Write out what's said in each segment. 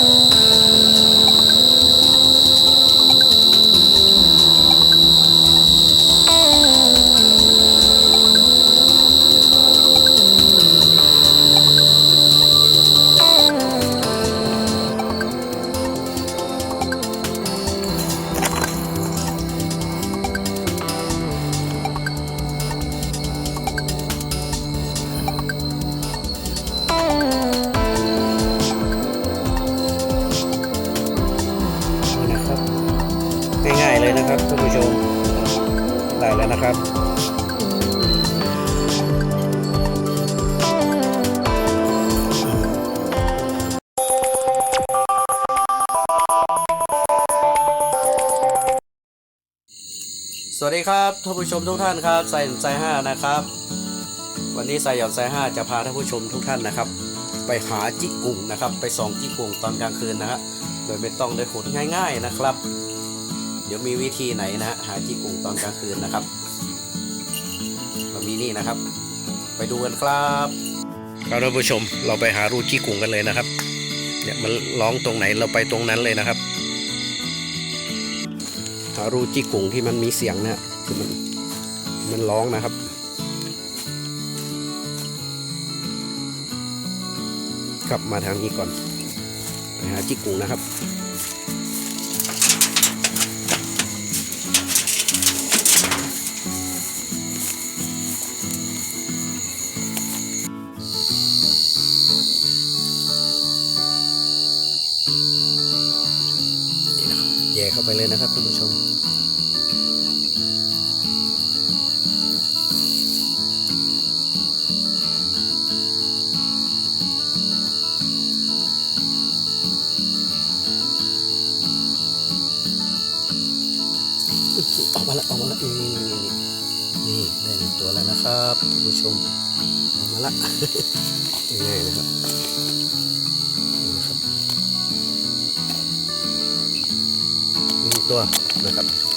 น นะครับสวัสดีครับท่านผู้ชมทุกท่านครับใส่ใส่ห้านะครับ วันนี้ใส่หย่อนใส่ห้าจะพาท่านผู้ชมทุกท่านนะครับ ไปหาจิกกุ่งนะครับ ไปส่องจิกกุ่งตอนกลางคืนนะฮะโดยไม่ต้องได้ขุดง่าย ๆนะครับ เดี๋ยวมีวิธีไหนนะหาจิกกุ่งตอนกลางคืนนะครับ เรามีนี่นะครับ ไปดูกันครับครับท่านผู้ชมเราไปหารูจิกกุ่งกันเลยนะครับเนี่ยมันร้องตรงไหนเราไปตรงนั้นเลยนะครับ หารูจิกกุ่งที่มันมีเสียงเนี่ยคือมันมันร้องนะครับกลับมาทางนี้ก่อนไปหาจิกกุ่งนะครับ ชมมาละง่ายๆนะครับนี่นะครับหนึ่งตัวนะครับ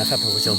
นะครับท่านผู้ชม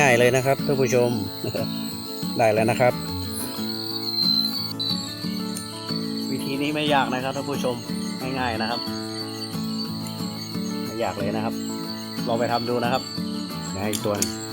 ง่ายๆเลยนะครับท่านผู้ชมได้แล้วนะครับ วิธีนี้ไม่ยากนะครับท่านผู้ชมง่ายๆนะครับไม่ยากเลยนะครับ ลองไปทำดูนะครับให้อีกตัวหนึง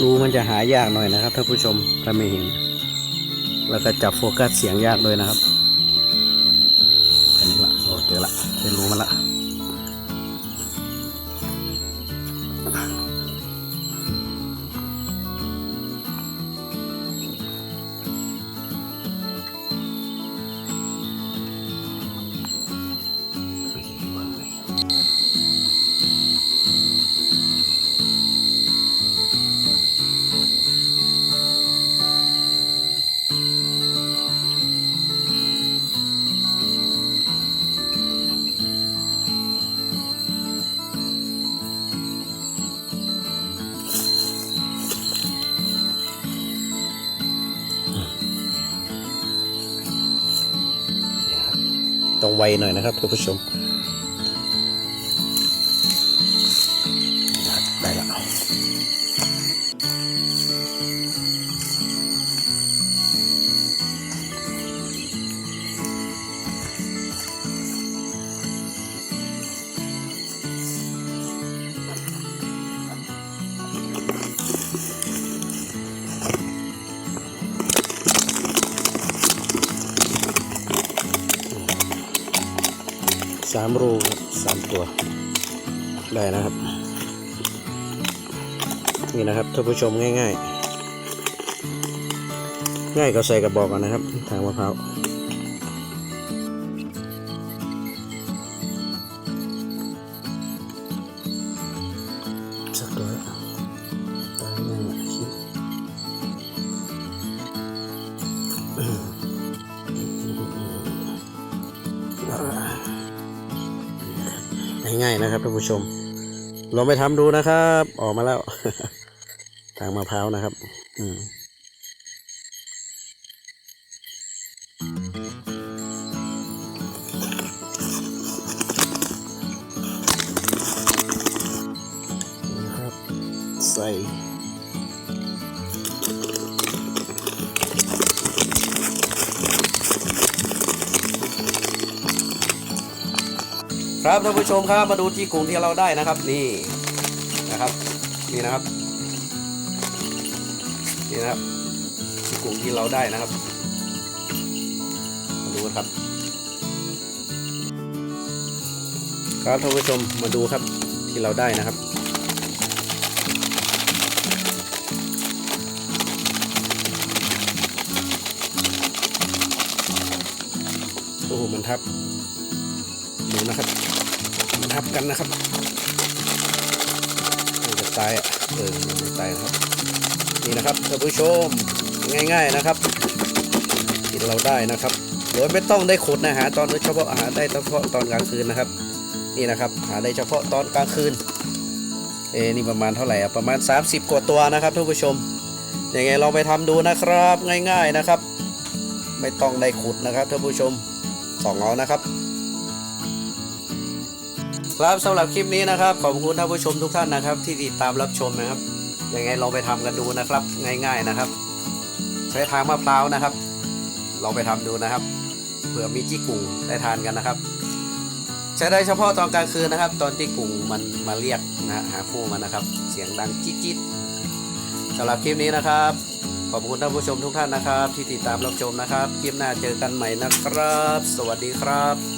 รูมันจะหายากหน่อยนะครับท่านผู้ชมถ้าไม่เห็น แล้วก็จับโฟกัสเสียงยากด้วยนะครับแค่นี้ละโอ้เจอละเป็นรูมันละ ต้องไวหน่อยนะครับท่านผู้ชมามรูสามตัว ได้นะครับ นี่นะครับท่านผู้ชมง่าย ๆ ง่ายก็ใส่กระบอกกันนะครับ ทางมะพร้าว ง่ายๆนะครับท่านผู้ชมลองไปทำดูนะครับ ออกมาแล้ว ทางมะพร้าวนะครับ อืมนี่ครับใส่ ครับท่านผู้ชมครับมาดูที่กรุงที่เราได้นะครับนี่นะครับนี่นะครับนี่นะครับที่กรุงที่เราได้นะครับ มาดูครับ ครับท่านผู้ชมมาดูครับที่เราได้นะครับโอ้โหมันทับดูนะครับ ทับกันนะครับมันจะตายอะเออมันไม่ตายนะครับ นี่นะครับท่านผู้ชมง่าย ๆนะครับกินเราได้นะครับ โดยไม่ต้องได้ขุดนะหาตอนเฉพาะหาได้เฉพาะตอนกลางคืนนะครับ นี่นะครับ หาได้เฉพาะตอนกลางคืนเอ้นี่ประมาณเท่าไหร่อะประมาณ 30 กว่าตัวนะครับท่านผู้ชมยังไงลองไปทำดูนะครับง่าย ๆนะครับ ไม่ต้องได้ขุดนะครับท่านผู้ชมสองเอานะครับ ครับสำหรับคลิปนี้นะครับ ขอบคุณท่านผู้ชมทุกท่านนะครับ ที่ติดตามรับชมนะครับยังไงลองไปทำกันดูนะครับ ง่าย ๆนะครับ ใช้ทางมะพร้าวนะครับลองไปทำดูนะครับเผื่อมีจี้กุ่งได้ทานกันนะครับ ใช้ได้เฉพาะตอนกลางคืนนะครับ ตอนที่กุ่งมันมาเรียกนะฮะหาคู่มันนะครับ เสียงดังจิ๊ดๆสำหรับคลิปนี้นะครับขอบคุณท่านผู้ชมทุกท่านนะครับ ที่ติดตามรับชมนะครับ คลิปหน้าเจอกันใหม่นะครับ สวัสดีครับ